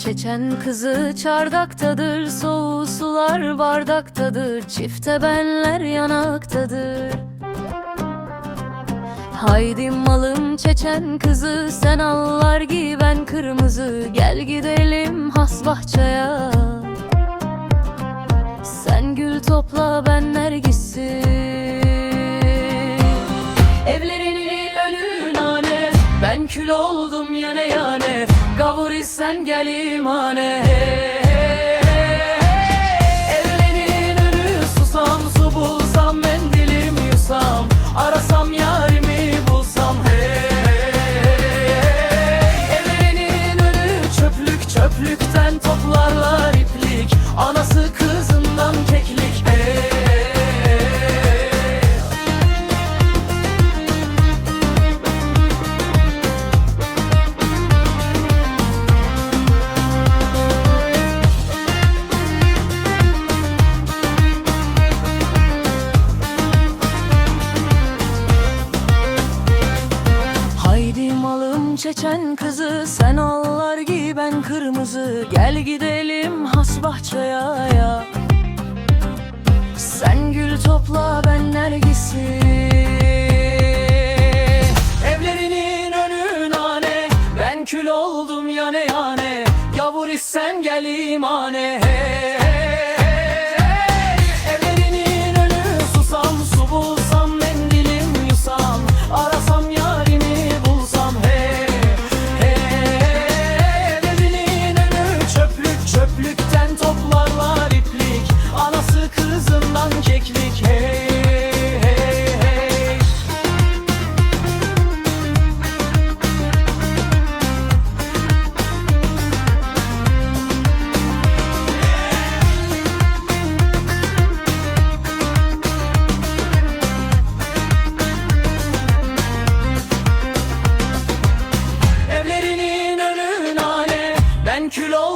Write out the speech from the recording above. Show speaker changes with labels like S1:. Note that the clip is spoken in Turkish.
S1: Çeçen kızı çardaktadır Soğuk sular bardaktadır Çifte benler yanaktadır. Haydi malım çeçen kızı Sen allar giy ben kırmızı Gel gidelim has bahçeye. Sen gül topla ben nergisi oldum yane yane. Gavur sen gel imane. Evlerinin çeçen kızı Sen allar giy ben kırmızı. Gel gidelim has bahçeye ya. Sen gül topla ben nergisi. Evlerinin önü nane Ben kül oldum yane yane. Yavur sen gel imane hey, kül ol.